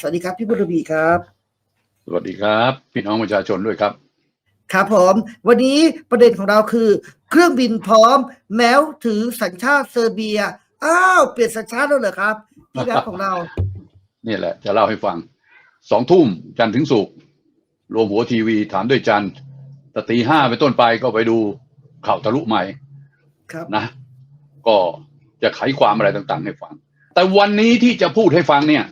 สวัสดีครับพี่บุรบีครับ สวัสดีครับ พี่น้องประชาชนด้วยครับ ครับผมวันนี้ประเด็นของเราคือ เครื่องบินพร้อม แม้วถือสัญชาติเซอร์เบียอ้าวเปลี่ยนสัญชาติแล้วเหรอครับพี่แบงค์ของเรานี่แหละ จะเล่าให้ฟังสองทุ่มจันทร์ถึงสุกร์รวมหัวทีวีถามด้วยจันทร์แต่ตีห้าไปนต้นไปก็ไปดูข่าวทะลุใหม่ครับนะ ก็จะไขความอะไรต่างๆ ให้ฟัง แต่วันนี้ที่จะพูดให้ฟังเนี่ย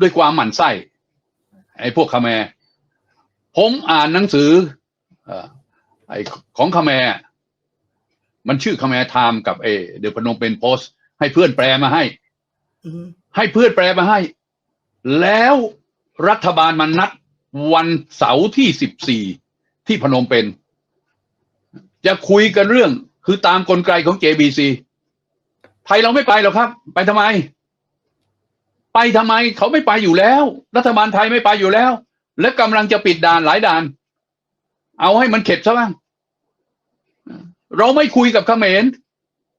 ด้วยความหมั่นไส้ไอ้พวกคาแมร์ผมอ่านหนังสือเอ่อไอ้ของคาแมร์มันชื่อคาแมร์ไทม์กับเอเดอะพนมเป็นโพสต์ให้เพื่อนแปลมาให้อืมให้เพื่อนแปลมาให้ แล้วรัฐบาลมันนัดวันเสาร์ที่สิบสี่ที่พนมเป็น จะคุยกันเรื่องคือตามกลไกของ JBC ไทยเราไม่ไปหรอกครับ ไปทำไม ไปทำไมเขาไม่ไปอยู่แล้ว รัฐบาลไทยไม่ไปอยู่แล้ว และกำลังจะปิดด่านหลายด่าน เอาให้มันเข็ดซะบ้าง เราไม่คุยกับเขมร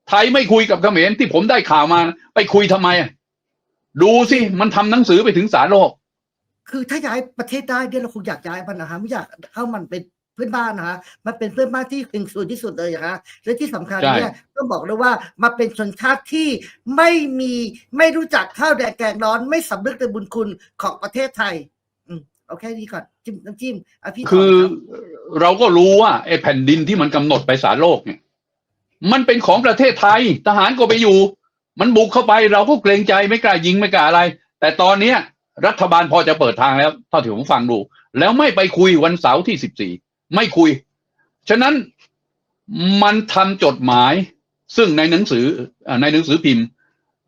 ไทยไม่คุยกับเขมรที่ผมได้ข่าวมา ไปคุยทำไมดูสิมันทำหนังสือไปถึงสารโลก คือถ้าย้ายประเทศได้เนี่ยเราคงอยากย้ายมันนะฮะไม่อยากเข้ามันเป็น พื่อนบ้านนะฮะมันเป็นเพื่อนบ้านที่หนึ่งส่วนที่สุดเลยนะฮะและที่สำคัญใช่เนี่ยต้องบอกเลยว่ามาเป็นชนชาติที่ไม่มีไม่รู้จักข้าวแดกแกงร้อน ไม่สำนึกในบุญคุณของประเทศไทยอืมเอาแค่นี้ก่อนจิ้มน้ำจิ้มอะพี่ต่คือเลยรับเราก็รู้ว่าไอ้แผ่นดินที่มันกำหนดไปสารโลกเนี่ยมันเป็นของประเทศไทย ทหารก็ไปอยู่ มันบุกเข้าไปเราก็เกรงใจไม่กล้ายิงไม่กล้าอะไร แต่ตอนเนี้ยรัฐบาลพอจะเปิดทางแล้วเท่าที่ผมฟังดู แล้วไม่ไปคุยวันเสาร์ที่สิบสี่ ไม่คุย ฉะนั้นมันทำจดหมาย ซึ่งในหนังสือเอ่อในหนังสือพิมพ์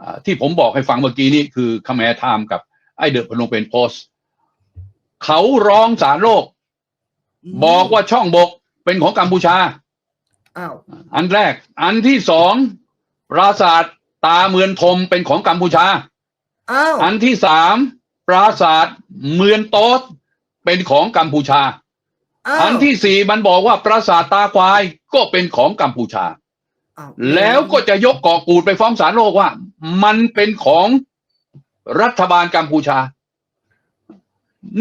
อ่าที่ผมบอกให้ฟังเมื่อกี้นี้คือคาแมร์ไทม์กับไอเดอะพนมเป็นโพสต์เขาร้องศาลโลก บอกว่าช่องบกเป็นของกัมพูชาอ้าวอันแรก อันที่สองปราสาทตาเมือนทมเป็นของกัมพูชาอ้าวอันที่สามปราสาทเมือนโต๊ดเป็นของกัมพูชา อ้าวอันที่สี่มันบอกว่าปราสาทตาควายก็เป็นของกัมพูชาอ้าวแล้วก็จะยกเกาะกูดไปฟ้องศาลโลกว่า มันเป็นของรัฐบาลกัมพูชา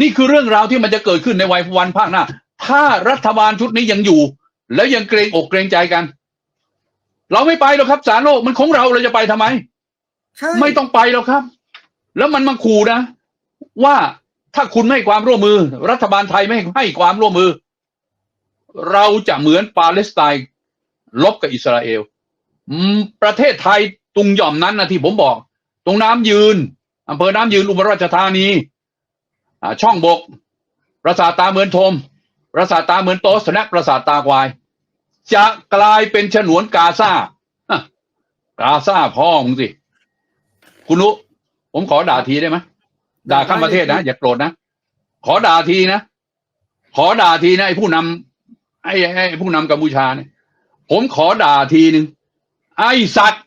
นี่คือเรื่องราวที่มันจะเกิดขึ้นในวัยวันภาคหน้า ถ้ารัฐบาลชุดนี้ยังอยู่ แล้วยังเกรงอกเกรงใจกัน เราไม่ไปหรอกครับศาลโลกมันของเราเราจะไปทำไมใช่ไม่ต้องไปหรอกครับ แล้วมันมาขู่นะ ว่า ถ้าคุณไม่ให้ความร่วมมือ รัฐบาลไทยไม่ให้ความร่วมมือ เราจะเหมือนปาเลสไตน์ลบกับอิสราเอลประเทศไทยตรงหย่อมนั้นนะที่ผมบอก ตรงน้ำยืนอำเภอน้ำยืนอุบลราชธานีช่องบก ปราสาทตาเหมือนทม ปราสาทตาเหมือนโตสและปราสาทตาควาย จะกลายเป็นฉนวนกาซากาซาพ่อมึงสิ คุณนุผมขอด่าทีได้ไหม ด่าข้ามประเทศนะอย่าโกรธนะขอด่าทีนะขอด่าทีนะไอ้ผู้นำไอ้ไอ้ผู้นำกัมพูชาเนี่ย ผมขอด่าทีหนึ่งไอ้สัตว์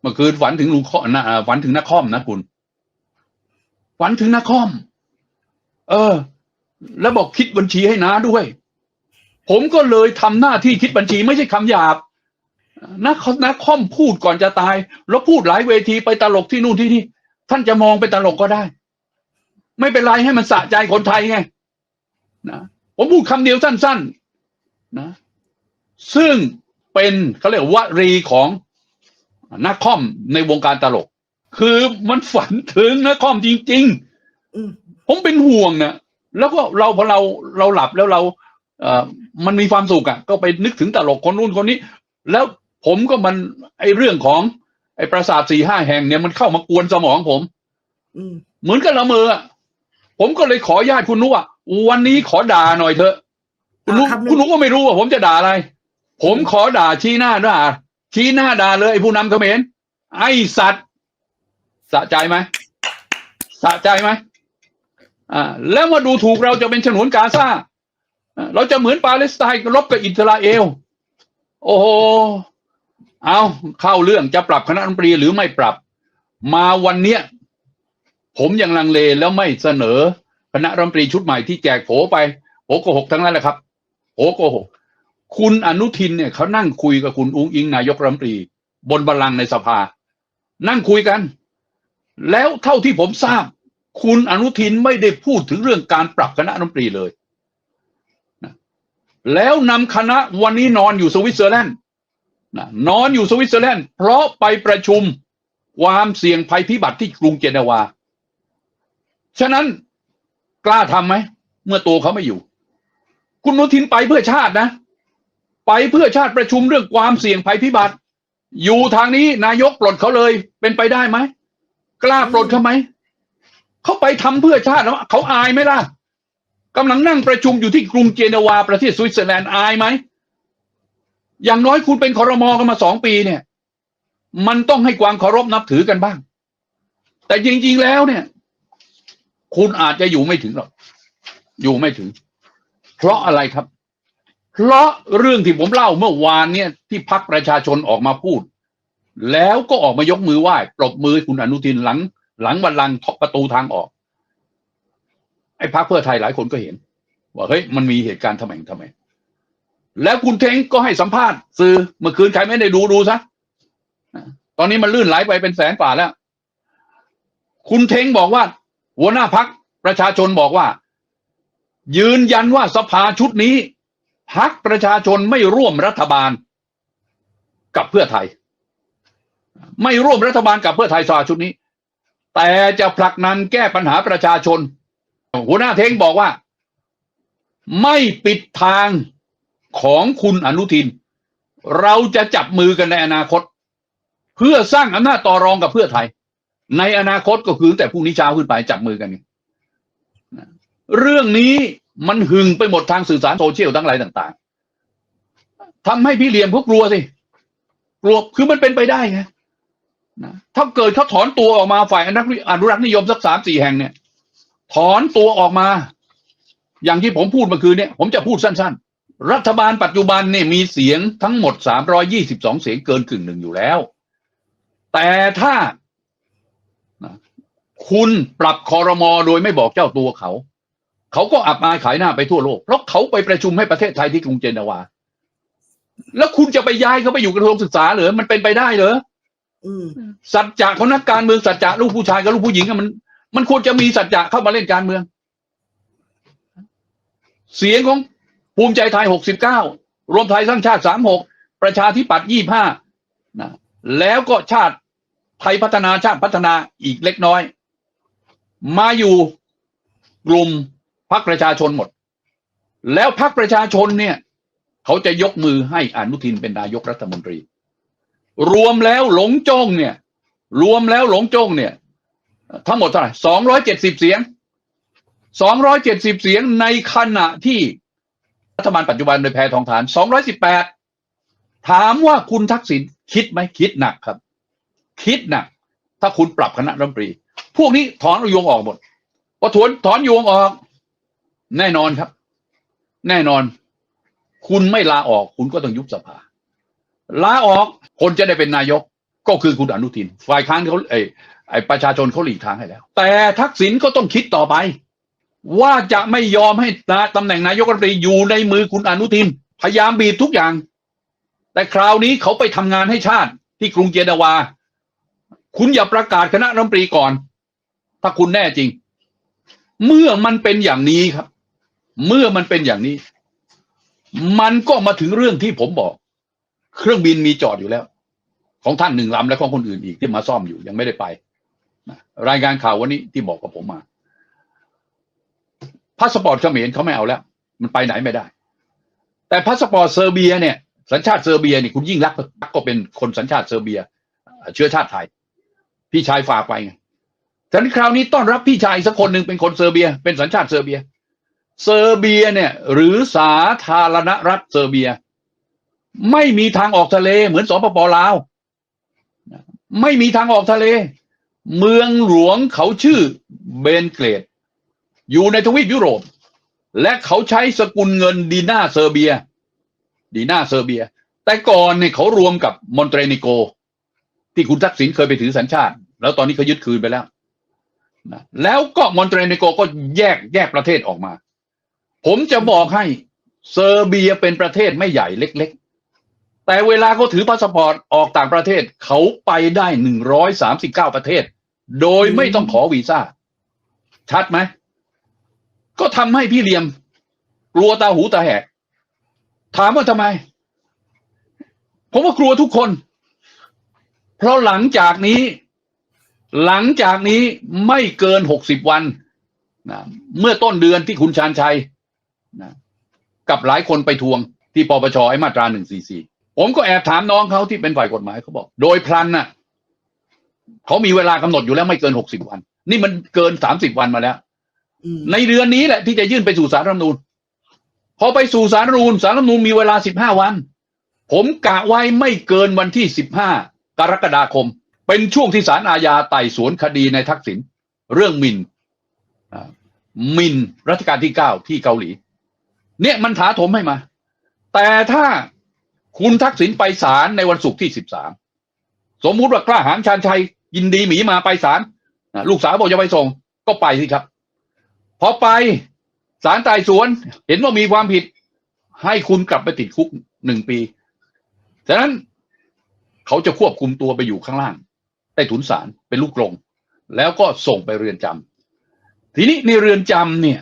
เมื่อคืนฝันถึงลุงข้อนะอ่าฝันถึงนักคอมนะคุณฝันถึงนักคอม เออ แล้วบอกคิดบัญชีให้น้าด้วย ผมก็เลยทำหน้าที่คิดบัญชีไม่ใช่คำหยาบนักนักคอมพูดก่อนจะตาย แล้วพูดหลายเวทีไปตลกที่นู่นที่นี่ ท่านจะมองเป็นตลกก็ได้ ไม่เป็นไรให้มันสะใจคนไทยไงนะผมพูดคำเดียวสั้น ๆ นะ ซึ่งเป็นเขาเรียกวรีของนักคอมในวงการตลก คือมันฝันถึงนักคอมจริง ๆ ผมเป็นห่วงนี่ยแล้วก็เราพอเราเราหลับแล้วเราเออมันมีความสุขอะ ก็ไปนึกถึงตลกคนนู้นคนนี้ แล้วผมก็มันไอเรื่องของ ไอประสาทสี่ห้าแห่งเนี่ยมันเข้ามากวนสมองผมอืมเหมือนกับละเมออะผมก็เลยขอญาติคุณนุว่าวันนี้ขอด่าหน่อยเถอะ คุณนุอ่าครับคุณนุก็ไม่รู้ว่าผมจะด่าอะไร ผมขอด่าชี้หน้าด่าชี้หน้าด่าเลยไอ้ผู้นำเขมรไอ้สัตว์สะใจไหมสะใจไหมอ่า แล้วมาดูถูกเราจะเป็นฉนวนกาซาอ่าเราจะเหมือนปาเลสไตน์รบกับอิสราเอล โอ้โห เอาเข้าเรื่องจะปรับคณะรัฐมนตรีหรือไม่ปรับ มาวันเนี้ยผมยังลังเลแล้วไม่เสนอคณะรัฐมนตรีชุดใหม่ที่แจกโผไปโผโกหกทั้งนั้นแหละครับโผโกหกคุณอนุทินเนี่ยเขานั่งคุยกับคุณอุ้งอิงนายกรัฐมนตรี บนบัลลังก์ในสภา นั่งคุยกัน แล้วเท่าที่ผมทราบ คุณอนุทินไม่ได้พูดถึงเรื่องการปรับคณะรัฐมนตรีเลยแล้วนำคณะวันนี้นอนอยู่สวิตเซอร์แลนด์ นะนอนอยู่สวิตเซอร์แลนด์เพราะไปประชุมความเสี่ยงภัยพิบัติที่กรุงเจนีวา ฉะนั้นกล้าทำไหม เมื่อตัวเขาไม่อยู่ คุณนุทินไปเพื่อชาตินะ ไปเพื่อชาติประชุมเรื่องความเสี่ยงภัยพิบัติ อยู่ทางนี้นายกปลดเขาเลยเป็นไปได้ไหม กล้าปลดเขาไหมเขาไปทำเพื่อชาติแล้วเขาอายไหมล่ะกำลังนั่งประชุมอยู่ที่กรุงเจนีวาประเทศสวิตเซอร์แลนด์อายไหม อย่างน้อยคุณเป็นคอรมอกันมาสองปีเนี่ย มันต้องให้ความเคารพนับถือกันบ้าง แต่จริง ๆ แล้วเนี่ย คุณอาจจะอยู่ไม่ถึงหรอก อยู่ไม่ถึง เพราะอะไรครับ เพราะเรื่องที่ผมเล่าเมื่อวานเนี่ย ที่พักประชาชนออกมาพูด แล้วก็ออกมายกมือไหว้ปรบมือคุณอนุทินหลัง หลังบัลลังก์ประตูทางออก ไอ้พักเพื่อไทยหลายคนก็เห็น ว่าเฮ้ยมันมีเหตุการณ์ทำไมทำไม แล้วคุณเท้งก็ให้สัมภาษณ์สื่อเมื่อคืนใครไม่ได้ดูดูซะตอนนี้มันลื่นไหลไปเป็นแสนกว่าแล้ว คุณเท้งบอกว่า หัวหน้าพักประชาชนบอกว่า ยืนยันว่าสภาชุดนี้พักประชาชนไม่ร่วมรัฐบาล กับเพื่อไทย ไม่ร่วมรัฐบาลกับเพื่อไทยสภาชุดนี้ แต่จะผลักนันแก้ปัญหาประชาชน หัวหน้าเท้งบอกว่า ไม่ปิดทาง ของคุณอนุทิน เราจะจับมือกันในอนาคต เพื่อสร้างอำนาจต่อรองกับเพื่อไทย ในอนาคตก็คือแต่พรุ่งนี้เช้าขึ้นไปจับมือกันนี่นะเรื่องนี้มันหึงไปหมดทางสื่อสารโซเชียลทั้งหลายต่าง ๆทำให้พี่เหลี่ยมพวกกลัวสิกลัวคือมันเป็นไปได้ไงนะถ้าเกิดเขาถอนตัวออกมาฝ่ายอนุรักษ์อนุรักษ์นิยมสักสามสี่แห่งเนี่ย ถอนตัวออกมา อย่างที่ผมพูดเมื่อคืนเนี่ย ผมจะพูดสั้นๆ รัฐบาลปัจจุบันเนี่ยมีเสียงทั้งหมด 322 เสียงเกินกึ่งหนึ่งอยู่แล้ว แต่ถ้าคุณปรับคอรมอโดยไม่บอกเจ้าตัวเขา เขาก็อับอายขายหน้าไปทั่วโลก เพราะเขาไปประชุมให้ประเทศไทยที่กรุงเจนีวา แล้วคุณจะไปย้ายเขาไปอยู่กระทรวงศึกษาเหรอ มันเป็นไปได้เหรอสัจจะของนักการเมืองสัจจะลูกผู้ชายกับลูกผู้หญิงมัน มันควรจะมีสัจจะเข้ามาเล่นการเมือง เสียงของ ภูมิใจไทยหกสิบเก้ารวมไทยสร้างชาติสามหกประชาธิปัตย์ยี่ห้านะแล้วก็ชาติไทยพัฒนาชาติพัฒนาอีกเล็กน้อย มาอยู่กลุ่มพรรคประชาชนหมด แล้วพรรคประชาชนเนี่ย เขาจะยกมือให้อนุทินเป็นนายกรัฐมนตรี รวมแล้วหลงจงเนี่ย รวมแล้วหลงจงเนี่ย ทั้งหมดเท่าไหร่สองร้อยเจ็ดสิบเสียงสองร้อยเจ็ดสิบเสียงในขณะที่ รัฐบาลปัจจุบันโดยแพทองทานสองร้อยสิบแปดถามว่าคุณทักษิณคิดไหมคิดหนักครับ คิดหนัก ถ้าคุณปรับคณะรัฐมนตรี พวกนี้ถอนโยงออกหมดพอถอนถอนโยงออก แน่นอนครับ แน่นอน คุณไม่ลาออก คุณก็ต้องยุบสภาลาออกคนจะได้เป็นนายกก็คือคุณอนุทิน ฝ่ายค้านเขาไอ้ไอ้ประชาชนเขาหลีกทางให้แล้ว แต่ทักษิณก็ต้องคิดต่อไป ว่าจะไม่ยอมให้ตำแหน่งนายกรัฐมนตรีอยู่ในมือคุณอนุทิน พยายามบีบทุกอย่าง แต่คราวนี้เขาไปทำงานให้ชาติที่กรุงเจนีวา คุณอย่าประกาศคณะรัฐมนตรีก่อน ถ้าคุณแน่จริง เมื่อมันเป็นอย่างนี้ครับ เมื่อมันเป็นอย่างนี้ มันก็มาถึงเรื่องที่ผมบอก เครื่องบินมีจอดอยู่แล้ว ของท่านหนึ่งลำและของคนอื่นอีกที่มาซ่อมอยู่ยังไม่ได้ไปรายงานข่าววันนี้ที่บอกกับผมมา พาสปอร์ตเขมรเขาไม่เอาแล้ว มันไปไหนไม่ได้ แต่พาสปอร์ตเซอร์เบียเนี่ย สัญชาติเซอร์เบียนี่คุณยิ่งรักก็เป็นคนสัญชาติเซอร์เบีย เชื้อชาติไทย พี่ชายฝากไปไงแต่คราวนี้ต้อนรับพี่ชายสักคนหนึ่งเป็นคนเซอร์เบีย เป็นสัญชาติเซอร์เบีย เซอร์เบียเนี่ย หรือสาธารณรัฐเซอร์เบีย ไม่มีทางออกทะเลเหมือนสปปลาวไม่มีทางออกทะเล เมืองหลวงเขาชื่อเบนเกรด อยู่ในทวีปยุโรป และเขาใช้สกุลเงินดีนาเซอร์เบีย ดีนาเซอร์เบีย แต่ก่อนเนี่ยเขารวมกับมอนเตรนิโก ที่คุณทักษิณเคยไปถือสัญชาติ แล้วตอนนี้เขายึดคืนไปแล้วนะแล้วก็มอนเตรนิโกก็แยกแยกประเทศออกมา ผมจะบอกให้เซอร์เบียเป็นประเทศไม่ใหญ่เล็ก ๆ แต่เวลาเขาถือพาสปอร์ตออกต่างประเทศเขาไปได้หนึ่งร้อยสามสิบเก้าประเทศ โดยไม่ต้องขอวีซ่า ชัดไหม ก็ทำให้พี่เหลี่ยมกลัวตาหูตาแหก ถามว่าทำไม ผมว่ากลัวทุกคน เพราะหลังจากนี้ หลังจากนี้ไม่เกินหกสิบวันนะเมื่อต้นเดือนที่คุณชาญชัยนะกับหลายคนไปทวงที่ปปชไอ้มาตราหนึ่งสี่สี่ผมก็แอบถามน้องเขาที่เป็นฝ่ายกฎหมายเขาบอก โดยพลันน่ะเขามีเวลากำหนดอยู่แล้วไม่เกินหกสิบวัน นี่มันเกินสามสิบวันมาแล้ว ในเดือนนี้แหละที่จะยื่นไปสู่สารรัฐธรรมนูญพอไปสู่สารรัฐธรรมนูญสารรัฐธรรมนูญมีเวลาสิบห้าวัน ผมกะไว้ไม่เกินวันที่สิบห้ากรกฎาคม เป็นช่วงที่ศาลอาญาไต่สวนคดีในทักษิณเรื่องมินมินรัชกาลที่เก้าที่เกาหลี เนี่ยมันถาโถมให้มา แต่ถ้าคุณทักษิณไปศาลในวันศุกร์ที่สิบสามสมมุติว่ากล้าหาญชาญชัยยินดีหมีมาไปศาลลูกสาวบอกจะไปส่งก็ไปสิครับ พอไปศาลไต่สวน เห็นว่ามีความผิด ให้คุณกลับไปติดคุกหนึ่งปีฉะนั้นเขาจะควบคุมตัวไปอยู่ข้างล่างใต้ถุนศาลเป็นลูกกรงแล้วก็ส่งไปเรือนจำทีนี้ในเรือนจำเนี่ย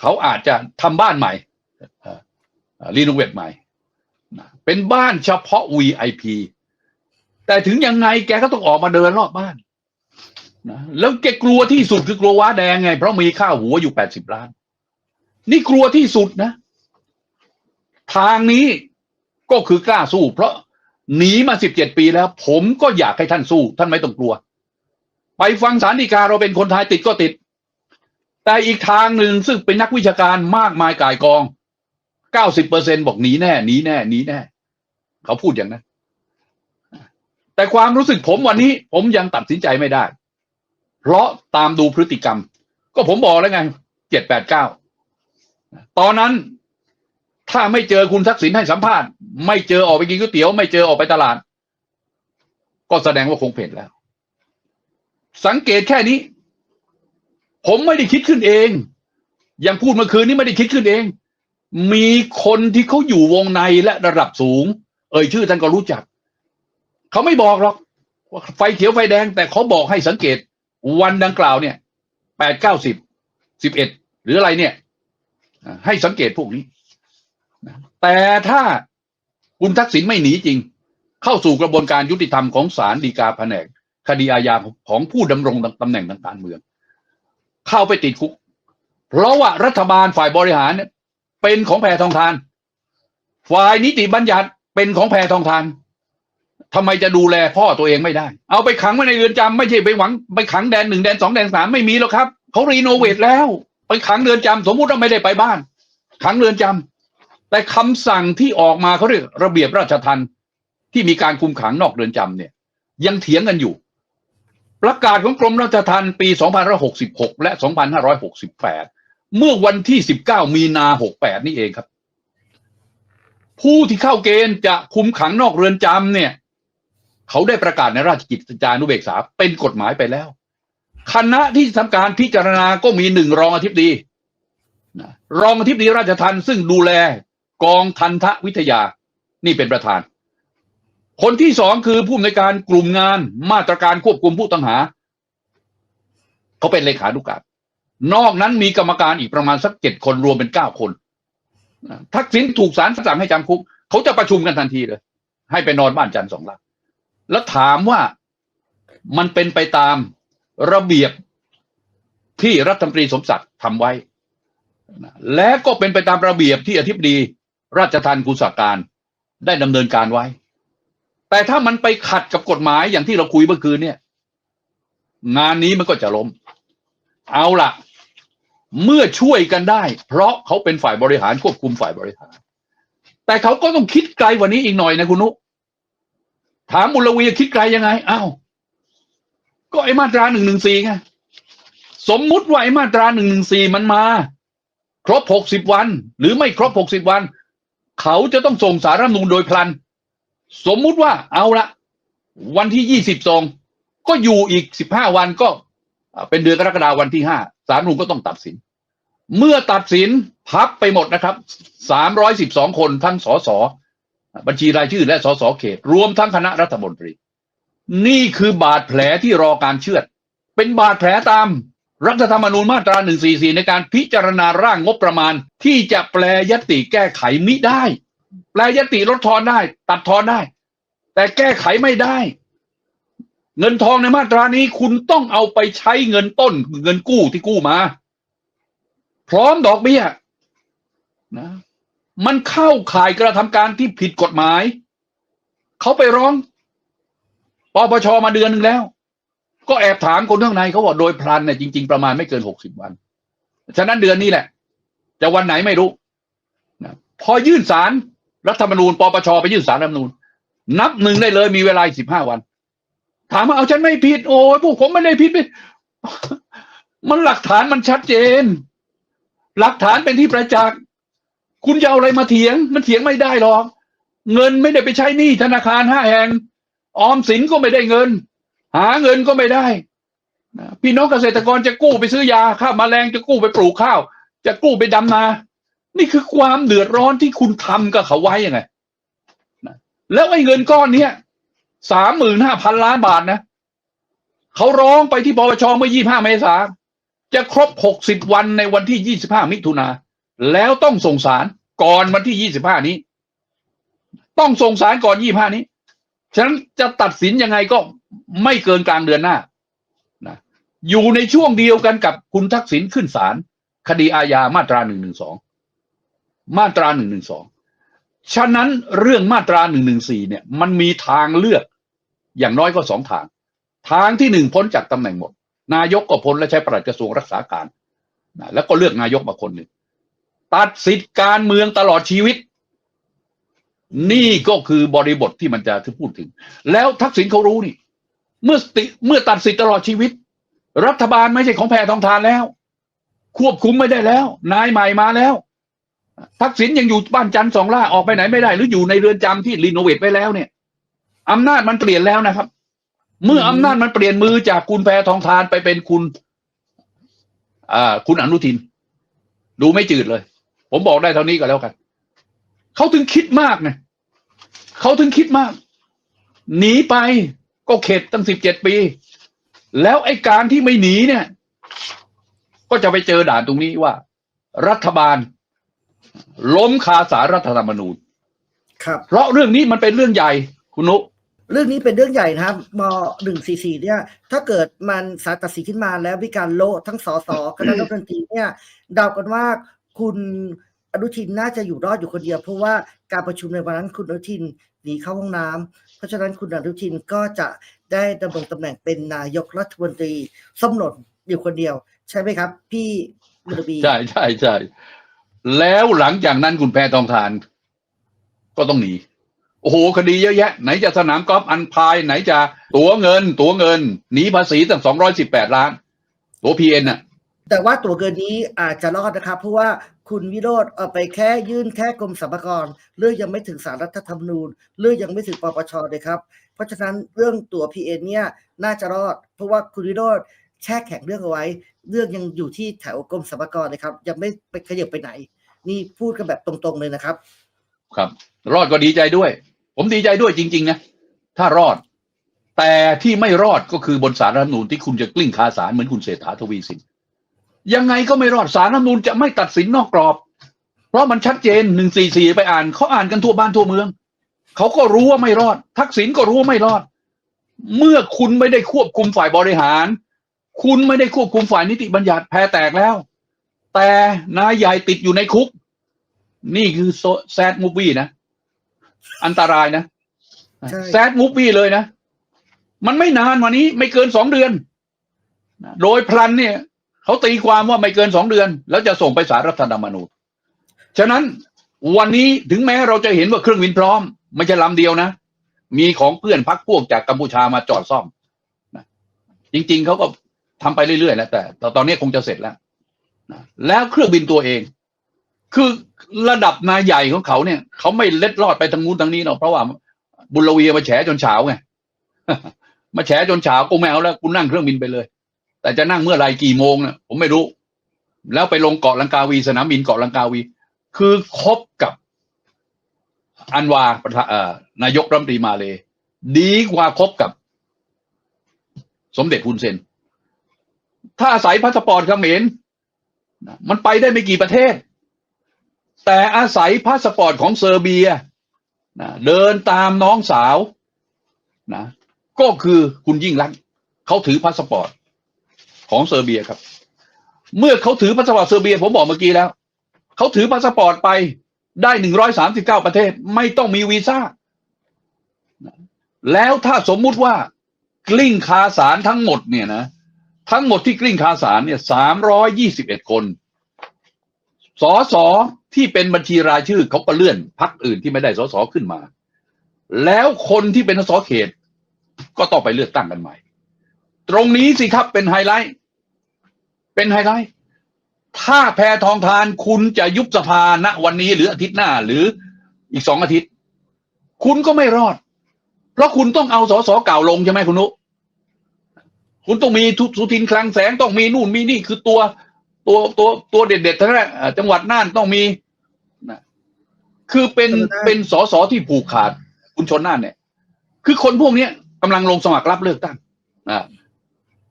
เขาอาจจะทำบ้านใหม่รีโนเวทใหม่ เป็นบ้านเฉพาะ VIP แต่ถึงยังไงแกก็ต้องออกมาเดินรอบบ้าน นะแล้วแกกลัวที่สุดคือกลัวว้าแดงไง เพราะมีค่าหัวอยู่แปดสิบล้าน นี่กลัวที่สุดนะ ทางนี้ก็คือกล้าสู้ เพราะหนีมาสิบเจ็ดปีแล้ว ผมก็อยากให้ท่านสู้ ท่านไม่ต้องกลัว ไปฟังสารดีกาเราเป็นคนไทยติดก็ติด แต่อีกทางหนึ่งซึ่งเป็นนักวิชาการมากมายก่ายกองเก้าสิบเปอร์เซ็นบอกหนีแน่หนีแน่หนีแน่ เขาพูดอย่างนั้นแต่ความรู้สึกผมวันนี้ ผมยังตัดสินใจไม่ได้ ราะตามดูพฤติกรรม ก็ผมบอกแล้วไงเจ็ดแปดเก้าตอนนั้นถ้าไม่เจอคุณทักษิณให้สัมภาษณ์ ไม่เจอออกไปกินก๋วยเตี๋ยว ไม่เจอออกไปตลาด ก็แสดงว่าคงเผ็ดแล้ว สังเกตแค่นี้ ผมไม่ได้คิดขึ้นเองอย่างพูดเมื่อคืนนี้ไม่ได้คิดขึ้นเอง มีคนที่เขาอยู่วงในและระดับสูง เอ่ยชื่อท่านก็รู้จัก เขาไม่บอกหรอกว่าไฟเขียวไฟแดง แต่เขาบอกให้สังเกต วันดังกล่าวเนี่ยแปดเก้าสิบสิบเอ็ดหรืออะไรเนี่ย ให้สังเกตพวกนี้ แต่ถ้าคุณทักษิณไม่หนีจริง เข้าสู่กระบวนการยุติธรรมของศาลฎีกาแผนก คดีอาญาของผู้ดำรงตำแหน่งทางการเมือง เข้าไปติดคุก เพราะว่ารัฐบาลฝ่ายบริหารเนี่ยเป็นของแพรทองทาน ฝ่ายนิติบัญญัติเป็นของแพรทองทาน ทำไมจะดูแลพ่อตัวเองไม่ได้ เอาไปขังไว้ในเรือนจำไม่ใช่ไปหวังไปขังแดนหนึ่งแดนสองแดนสามไม่มีแล้วครับเขารีโนเวทแล้ว ไปขังเรือนจำสมมุติว่าไม่ได้ไปบ้าน ขังเรือนจำแต่คำสั่งที่ออกมาเขาเรียกระเบียบราชทัณฑ์ที่มีการคุมขังนอกเรือนจำเนี่ย ยังเถียงกันอยู่ ประกาศของกรมราชทัณฑ์ปี 2566 และ 2568 เมื่อวันที่ 19 มีนา 68 นี่เองครับ ผู้ที่เข้าเกณฑ์จะคุมขังนอกเรือนจำเนี่ย เขาได้ประกาศในราชกิจจานุเบกษาเป็นกฎหมายไปแล้ว คณะที่ทำการพิจารณาก็มีหนึ่งรองอธิบดีนะรองอธิบดีราชทัณฑ์ซึ่งดูแลกองทันทวิทยา นี่เป็นประธาน คนที่สองคือผู้อำนวยการกลุ่มงานมาตรการควบคุมผู้ต้องหา เขาเป็นเลขานุการนอกนั้นมีกรรมการอีกประมาณสักเจ็ดคนรวมเป็นเก้าคน ทักษิณถูกศาลสั่งให้จำคุก เขาจะประชุมกันทันทีเลย ให้ไปนอนบ้านจันทร์สองหลัง แล้วถามว่ามันเป็นไปตามระเบียบที่รัฐมนตรีสมศักดิ์ทำไว้นะและก็เป็นไปตามระเบียบที่อธิบดีราชทันกุศการได้ดำเนินการไว้ แต่ถ้ามันไปขัดกับกฎหมายอย่างที่เราคุยเมื่อคืนเนี่ย งานนี้มันก็จะล้ม เอาละเมื่อช่วยกันได้ เพราะเขาเป็นฝ่ายบริหารควบคุมฝ่ายบริหาร แต่เขาก็ต้องคิดไกลกว่านี้อีกหน่อยนะคุณนุ ถามบุลวีคิดไกลยังไงอ้าวก็ไอ้มาตราหนึ่งหนึ่งสี่ไงสมมุติว่าไอ้มาตราหนึ่งหนึ่งสี่มันมา ครบหกสิบวัน หรือไม่ครบหกสิบวัน เขาจะต้องส่งสารรัฐมนูญโดยพลัน สมมุติว่าเอาละวันที่ยี่สิบส่งก็อยู่อีกสิบห้าวันก็ เป็นเดือนกรกฎาวันที่ห้าสารรัฐมนูญก็ต้องตัดสิน เมื่อตัดสินพับไปหมดนะครับสามร้อยสิบสองคนทั้งสส บัญชีรายชื่อและสสเขต รวมทั้งคณะรัฐมนตรี นี่คือบาดแผลที่รอการเชื่อด เป็นบาดแผลตามรัฐธรรมนูญมาตรา 144 ในการพิจารณาร่างงบประมาณ ที่จะแปลยติแก้ไขมิได้ แปลยติลดทอนได้ ตัดทอนได้ แต่แก้ไขไม่ได้ เงินทองในมาตรานี้คุณต้องเอาไปใช้เงินต้นเงินกู้ที่กู้มา พร้อมดอกเบี้ยนะ มันเข้าข่ายกระทำการที่ผิดกฎหมาย เขาไปร้องปปชมาเดือนหนึ่งแล้ว ก็แอบถามคนข้างในเขาบอกโดยพลันเนี่ยจริง ๆ ประมาณไม่เกินหกสิบวัน ฉะนั้นเดือนนี้แหละ จะวันไหนไม่รู้นะพอยื่นสารรัฐธรรมนูญปปชไปยื่นสารรัฐธรรมนูญ นับหนึ่งได้เลยมีเวลาสิบห้าวัน ถามว่าเอาฉันไม่ผิด โอ้ยพวกผมไม่ได้ผิดไมันหลักฐานมันชัดเจน หลักฐานเป็นที่ประจักษ์ คุณจะเอาอะไรมาเถียง มันเถียงไม่ได้หรอก เงินไม่ได้ไปใช้หนี้ธนาคารห้าแห่ง ออมสินก็ไม่ได้เงิน หาเงินก็ไม่ได้พี่น้องเกษตรกรจะกู้ไปซื้อยาข้าวมาแมลงจะกู้ไปปลูกข้าว จะกู้ไปดำนา นี่คือความเดือดร้อนที่คุณทำกับเขาไว้ยังไงแล้วไอ้เงินก้อนเนี้ยสามหมื่นห้าพันล้านบาทนะเขาร้องไปที่ปปชเมื่อยี่ห้าเมษาจะครบหกสิบวันในวันที่ยี่สิบห้ามิถุนาแล้วต้องส่งสาร ก่อนวันที่ยี่สิบห้านี้ ต้องส่งสารก่อนยี่ห้านี้ ฉะนั้นจะตัดสินยังไงก็ไม่เกินกลางเดือนหน้านะอยู่ในช่วงเดียวกันกับคุณทักษิณขึ้นศาลคดีอาญามาตราหนึ่งหนึ่งสองมาตราหนึ่งหนึ่งสองฉะนั้นเรื่องมาตราหนึ่งหนึ่งสี่เนี่ย มันมีทางเลือกอย่างน้อยก็สองทาง ทางที่หนึ่งพ้นจากตำแหน่งหมด นายกก็พ้นและใช้ปลัดกระทรวงรักษาการนะแล้วก็เลือกนายกมาคนหนึ่ง ตัดสิทธิ์การเมืองตลอดชีวิต นี่ก็คือบริบทที่มันจะที่พูดถึง แล้วทักษิณเขารู้นี่ เมื่อติเมื่อตัดสิทธิ์ตลอดชีวิต รัฐบาลไม่ใช่ของแพรทองทานแล้ว ควบคุมไม่ได้แล้ว นายใหม่มาแล้ว ทักษิณยังอยู่บ้านจันทร์สองล่าออกไปไหนไม่ได้ หรืออยู่ในเรือนจำที่รีโนเวทไปแล้วเนี่ยอำนาจมันเปลี่ยนแล้วนะครับ เมื่ออำนาจมันเปลี่ยนมือจากคุณแพรทองทานไปเป็นคุณ อ่า คุณอนุทิน ดูไม่จืดเลย ผมบอกได้เท่านี้ก็แล้วกัน เขาถึงคิดมากนะเขาถึงคิดมาก หนีไปก็เข็ดตั้งสิบเจ็ดปี แล้วไอ้การที่ไม่หนีเนี่ย ก็จะไปเจอด่านตรงนี้ว่า รัฐบาล ล้มคาสารรัฐธรรมนูญครับเพราะเรื่องนี้มันเป็นเรื่องใหญ่คุณนุเรื่องนี้เป็นเรื่องใหญ่นะครับมหนึ่งสี่สี่เนี่ย ถ้าเกิดมันสารตัดสินขึ้นมาแล้วมีการโละทั้งสสคณะรัฐมนตรีเนี่ยเดากันว่า คุณอนุทินน่าจะอยู่รอดอยู่คนเดียว เพราะว่าการประชุมในวันนั้นคุณอนุทินหนีเข้าห้องน้ำเพราะฉะนั้นคุณอนุทินก็จะได้ดำรงตำแหน่งเป็นนายกรัฐมนตรีส้มหล่นอยู่คนเดียว ใช่ไหมครับ พี่มุรบีใช่ใช่ใช่แล้วหลังจากนั้นคุณแพทองทาน ก็ต้องหนี โอ้โหคดีเยอะแยะ ไหนจะสนามกอล์ฟอันพายไหนจะตัวเงิน ตัวเงินหนีภาษีตั้งสองร้อยสิบแปดล้าน ตัวพีเอ็นน่ะ แต่ว่าตัวเกินนี้อาจจะรอดนะครับ เพราะว่าคุณวิโรธเอาไปแค่ยื่นแค่กรมสรรพากรเรื่องยังไม่ถึงสารรัฐธรรมนูญเรื่องยังไม่ถึงปปชเลยครับ เพราะฉะนั้นเรื่องตัวพีเอเนี่ยน่าจะรอด เพราะว่าคุณวิโรธแช่แข็งเรื่องเอาไว้ เรื่องยังอยู่ที่แถวกรมสรรพากรเลยครับ ยังไม่ไปขยับไปไหน นี่พูดกันแบบตรงๆเลยนะครับ ครับ รอดก็ดีใจด้วย ผมดีใจด้วยจริง ๆ นะ ถ้ารอด แต่ที่ไม่รอดก็คือบนสารรัฐธรรมนูญที่คุณจะกลิ้งคาสารเหมือนคุณเศรษฐาทวีสิน ยังไงก็ไม่รอดสารรัฐธรรมนูญจะไม่ตัดสินนอกกรอบ เพราะมันชัดเจนหนึ่งสี่สี่ไปอ่านเขาอ่านกันทั่วบ้านทั่วเมือง เขาก็รู้ว่าไม่รอด ทักษิณก็รู้ว่าไม่รอด เมื่อคุณไม่ได้ควบคุมฝ่ายบริหาร คุณไม่ได้ควบคุมฝ่ายนิติบัญญัติแพ้แตกแล้ว แต่นายใหญ่ติดอยู่ในคุก นี่คือแซดมูฟวี่นะ อันตรายนะใช่แซดมูฟวี่เลยนะ มันไม่นานวันนี้ไม่เกินสองเดือน โดยพลันเนี่ย เขาตีความว่าไม่เกินสองเดือน แล้วจะส่งไปสารรัฐธรรมนูญฉะนั้นวันนี้ถึงแม้เราจะเห็นว่าเครื่องบินพร้อม ไม่ใช่ลำเดียวนะ มีของเพื่อนพักพวกจากกัมพูชามาจอดซ่อมนะจริง ๆเขาก็ทำไปเรื่อยๆแล้วแต่ตอนนี้คงจะเสร็จแล้วนะแล้วเครื่องบินตัวเอง คือระดับนายใหญ่ของเขาเนี่ยเขาไม่เล็ดลอดไปทางนู้นทางนี้หรอกเพราะว่าบุรเวียมาแฉจนเช้าไงมาแฉจนเช้ากูไม่เอาแล้วกูนั่งเครื่องบินไปเลย แต่จะนั่งเมื่อไหรกี่โมงเนี่ยผมไม่รู้ แล้วไปลงเกาะลังกาวี สนามบินเกาะลังกาวี คือคบกับอันวาประธานายกรัฐมนตรีมาเลย ดีกว่าคบกับ สมเด็จฮุนเซน ถ้าอาศัยพาสปอร์ตเขมรมันไปได้ไม่กี่ประเทศ แต่อาศัยพาสปอร์ตของเซอร์เบียนะเดินตามน้องสาวนะก็คือคุณยิ่งรักเขาถือพาสปอร์ต ของเซอร์เบียครับ เมื่อเขาถือพาสปอร์ตเซอร์เบีย ผมบอกเมื่อกี้แล้วเขาถือพาสปอร์ตไปได้หนึ่งร้อยสามสิบเก้าประเทศ ไม่ต้องมีวีซ่าแล้วถ้าสมมุติว่ากลิ้งคาสารทั้งหมดเนี่ยนะทั้งหมดที่กลิ้งคาสารเนี่ยสามร้อยยี่สิบเอ็ดคนสอสอที่เป็นบัญชีรายชื่อเขาก็เลื่อนพักอื่นที่ไม่ได้สอสอขึ้นมา แล้วคนที่เป็นสสเขต ก็ต้องไปเลือกตั้งกันใหม่ ตรงนี้สิครับเป็นไฮไลท์ เป็นไฮไลท์ ถ้าแพทองทานคุณจะยุบสภาณวันนี้หรืออาทิตย์หน้าหรืออีกสองอาทิตย์ คุณก็ไม่รอด เพราะคุณต้องเอาสสเก่าลงใช่ไหมคุณนุ คุณต้องมีทุสุทินคลังแสงต้องมีนู่นมีนี่คือตัวตัวตัวตัวเด็ดๆทั้งนั้นแหละอ่าจังหวัดน่านต้องมีนะคือเป็นชนน่านเป็นสสที่ผูกขาด คุณชนน่านเนี่ย คือคนพวกเนี้ยกำลังลงสมัครรับเลือกตั้งนะ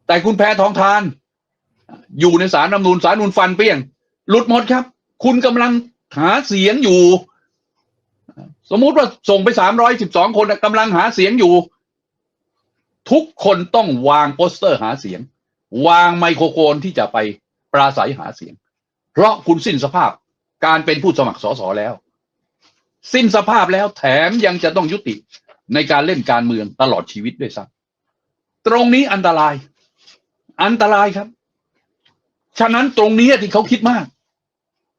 แต่คุณแพทองทาน อยู่ในสารรัฐนูญสารนูญฟันเปี้ยง หลุดหมดครับ คุณกำลังหาเสียงอยู่ สมมุติว่าส่งไปสามร้อยสิบสองคนน่ะกำลังหาเสียงอยู่ ทุกคนต้องวางโปสเตอร์หาเสียง วางไมโครโฟนที่จะไปปราศัยหาเสียง เพราะคุณสิ้นสภาพการเป็นผู้สมัครสสแล้ว สิ้นสภาพแล้วแถมยังจะต้องยุติในการเล่นการเมืองตลอดชีวิตด้วยซ้ำตรงนี้อันตราย อันตรายครับ ฉะนั้นตรงนี้ที่เขาคิดมาก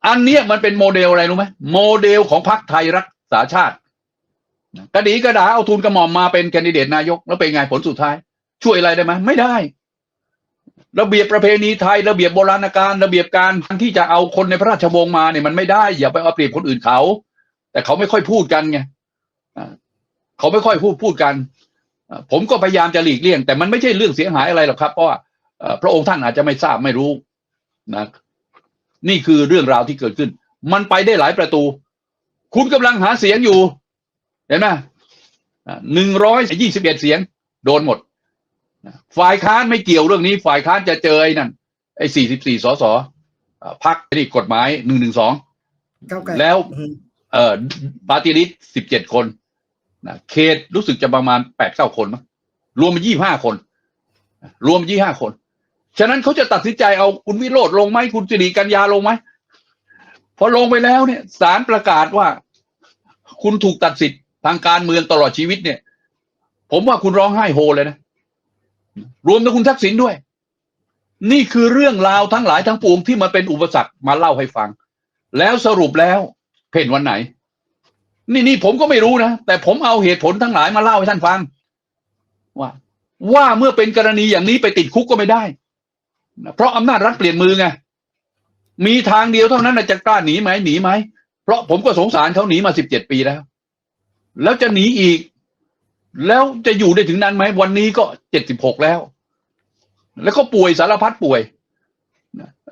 อันเนี้ยมันเป็นโมเดลอะไรรู้ไหมโมเดลของพรรคไทยรักษาชาติกระดีกระดาเอาทุนกระหม่อมมาเป็นแคนดิเดตนายก แล้วเป็นไงผลสุดท้าย ช่วยอะไรได้ไหมไม่ได้ ระเบียบประเพณีไทยระเบียบโบราณการระเบียบการที่จะเอาคนในพระราชวงศ์มาเนี่ยมันไม่ได้อย่าไปเอาเปรียบคนอื่นเขา แต่เขาไม่ค่อยพูดกันไงเขาไม่ค่อยพูดพูดกันผมก็พยายามจะหลีกเลี่ยง แต่มันไม่ใช่เรื่องเสียหายอะไรหรอกครับเพราะว่า พระองค์ท่านอาจจะไม่ทราบไม่รู้นะนี่คือเรื่องราวที่เกิดขึ้น มันไปได้หลายประตู คุณกำลังหาเสียงอยู่ เห็นไหมหนึ่งร้อยยี่สิบเอ็ดเสียง โดนหมด ฝ่ายค้านไม่เกี่ยวเรื่องนี้ ฝ่ายค้านจะเจอไอ้นั่นไอ้สี่สิบสี่สสอ่าพักนี่กฎหมายหนึ่งหนึ่งสองก้าวไกลแล้วอืมเอ่อปาร์ตี้ลิสสิบเจ็ดคนนะเขตรู้สึกจะประมาณแปดเก้าคนมั้งรวมเป็นยี่ห้าคน รวมยี่ห้าคน ฉะนั้นเขาจะตัดสินใจเอาคุณวิโรธลงไหมคุณสิริกัญญาลงไหมพอลงไปแล้วเนี่ยศาลประกาศว่า คุณถูกตัดสิทธิ์ทางการเมืองตลอดชีวิตเนี่ย ผมว่าคุณร้องไห้โฮเลยนะ รวมทั้งคุณทักษิณด้วย นี่คือเรื่องราวทั้งหลายทั้งปวงที่มาเป็นอุปสรรคมาเล่าให้ฟัง แล้วสรุปแล้วเพ่นวันไหน นี่นี่ผมก็ไม่รู้นะ แต่ผมเอาเหตุผลทั้งหลายมาเล่าให้ท่านฟัง ว่า ว่าเมื่อเป็นกรณีอย่างนี้ไปติดคุกก็ไม่ได้ เพราะอำนาจรัฐเปลี่ยนมือไงมีทางเดียวเท่านั้นจะกล้าหนีไหมหนีไหม เพราะผมก็สงสารเขาหนีมาสิบเจ็ดปีแล้ว แล้วจะหนีอีก แล้วจะอยู่ได้ถึงนั้นไหมวันนี้ก็เจ็ดสิบหกแล้ว แล้วก็ป่วยสารพัดป่วย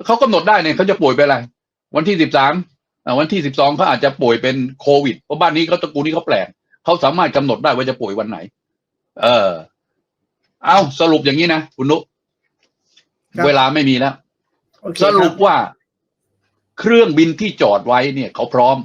เขากำหนดได้เนี่ยเขาจะป่วยไปอะไรวันที่สิบสามวันที่สิบสองเขาอาจจะป่วยเป็นโควิดเพราะบ้านนี้เขาตระกูลนี้เขาแปลกเขาสามารถกำหนดได้ว่าจะป่วยวันไหน เออ เอาสรุปอย่างนี้นะคุณนุ เวลาไม่มีแล้วโอเคสรุปคบว่าเครื่องบินที่จอดไว้เนี่ย เขาพร้อม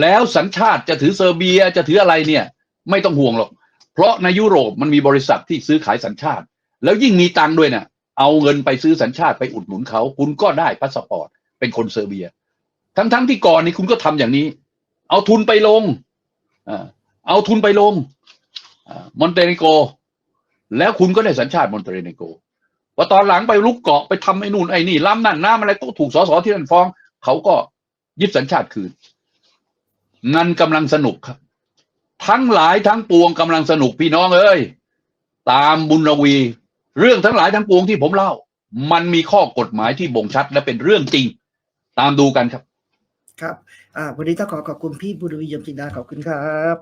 แล้วสัญชาติจะถือเซอร์เบียจะถืออะไรเนี่ย ไม่ต้องห่วงหรอก เพราะในยุโรปมันมีบริษัทที่ซื้อขายสัญชาติ แล้วยิ่งมีตังค์ด้วยเนี่ยเอาเงินไปซื้อสัญชาติไปอุดหนุนเขา คุณก็ได้พาสปอร์ต เป็นคนเซอร์เบีย ทั้งๆที่ก่อนนี้คุณก็ทำอย่างนี้ เอาทุนไปลงอ่าเอาทุนไปลงมอนเตเนโก แล้วคุณก็ได้สัญชาติมอนเตเนโก พอตอนหลังไปลุกเกาะไปทำไอ้นู่นไอ้นี่ล้ำนั่นน้ำอะไรก็ถูกสสที่นั่นฟ้อง เขาก็ยึดสัญชาติคืนนั่นกำลังสนุกครับ ทั้งหลายทั้งปวงกำลังสนุกพี่น้องเอ้ยตามบุญรวี เรื่องทั้งหลายทั้งปวงที่ผมเล่า มันมีข้อกฎหมายที่บ่งชัดและเป็นเรื่องจริง ตามดูกันครับ ครับอ่าวันนี้ต้องขอขอบคุณพี่บุญวิยมจินดาขอบคุณครับ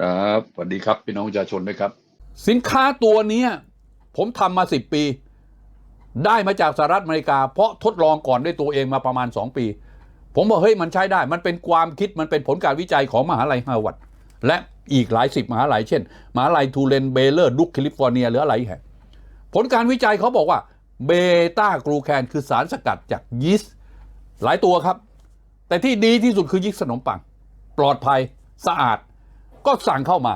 ครับสวัสดีครับพี่น้องประชาชนด้วยครับ สินค้าตัวเนี้ย ผมทำมาสิบปี ได้มาจากสหรัฐอเมริกา เพราะทดลองก่อนด้วยตัวเองมาประมาณสองปี ผมบอกเฮ้ยมันใช้ได้ มันเป็นความคิดมันเป็นผลการวิจัยของมหาลัยฮาร์วาร์ดและอีกหลายสิบมหาลัยเช่นมหาลัยทูเรนเบเลอร์ดุกแคลิฟอร์เนียหรืออะไรแห่งผลการวิจัยเขาบอกว่าเบต้ากลูแคนคือสารสกัดจากยีสต์หลายตัวครับ แต่ที่ดีที่สุดคือยีสต์ขนมปัง ปลอดภัยสะอาด ก็สั่งเข้ามา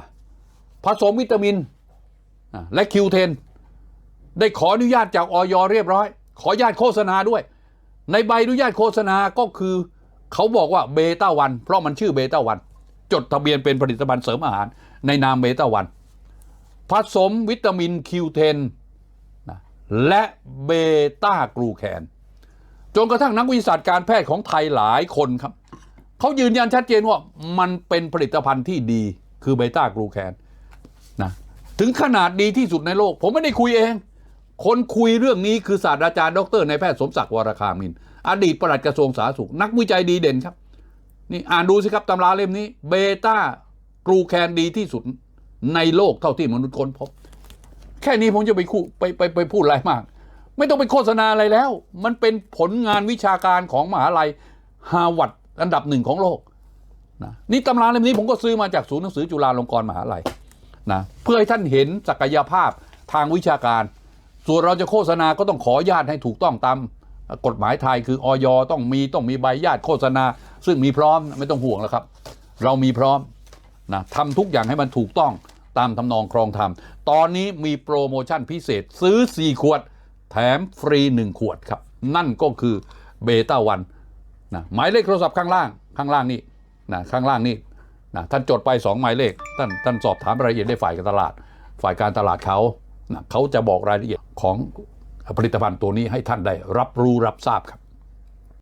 ผสมวิตามินและคิวเทน ได้ขออนุญาตจากออยเรียบร้อย ขออนุญาตโฆษณาด้วย ในใบอนุญาตโฆษณาก็คือ เขาบอกว่าเบต้าวันเพราะมันชื่อเบต้าวันจดทะเบียนเป็นผลิตภัณฑ์เสริมอาหาร ในนามเบต้าวันผสมวิตามินคิวเทนและเบต้ากลูแคนจนกระทั่งนักวิทยาศาสตร์การแพทย์ของไทยหลายคนครับเขายืนยันชัดเจนว่ามันเป็นผลิตภัณฑ์ที่ดีคือเบต้ากลูแคนนะถึงขนาดดีที่สุดในโลก ผมไม่ได้คุยเอง คนคุยเรื่องนี้คือศาสตราจารย์ดรนายแพทย์สมศักดิ์วรคามิน อดีตปลัดกระทรวงสาธารณสุข นักวิจัยดีเด่นครับ นี่อ่านดูสิครับตำราเล่มนี้ เบต้ากลูแคนดีที่สุดในโลกเท่าที่มนุษย์ค้นพบ แค่นี้ผมจะไปคู่ไปไปไปพูดอะไรมาก ไม่ต้องไปโฆษณาอะไรแล้ว มันเป็นผลงานวิชาการของมหาลัยฮาร์วาร์ดอันดับหนึ่งของโลกนะนี่ตำราเล่มนี้ผมก็ซื้อมาจากศูนย์หนังสือจุฬาลงกรณ์มหาลัยนะเพื่อให้ท่านเห็นศักยภาพทางวิชาการ ส่วนเราจะโฆษณาก็ต้องขออนุญาตให้ถูกต้องตามกฎหมายไทยคือออยต้องมีต้องมีใบญาตโฆษณา ซึ่งมีพร้อมไม่ต้องห่วงแล้วครับ เรามีพร้อมนะทำทุกอย่างให้มันถูกต้องตามทำนองครองธรรม ตอนนี้มีโปรโมชั่นพิเศษซื้อ 4 ขวด แถมฟรี 1 ขวดครับ นั่นก็คือเบต้าวันนะหมายเลขโทรศัพท์ข้างล่าง ข้างล่างนี่นะข้างล่างนี่นะท่านจดไป 2 หมายเลข ท่านท่านสอบถามรายละเอียดได้ฝ่ายการตลาด ฝ่ายการตลาดเขา เขาจะบอกรายละเอียดของผลิตภัณฑ์ตัวนี้ให้ท่านได้รับรู้รับทราบครับ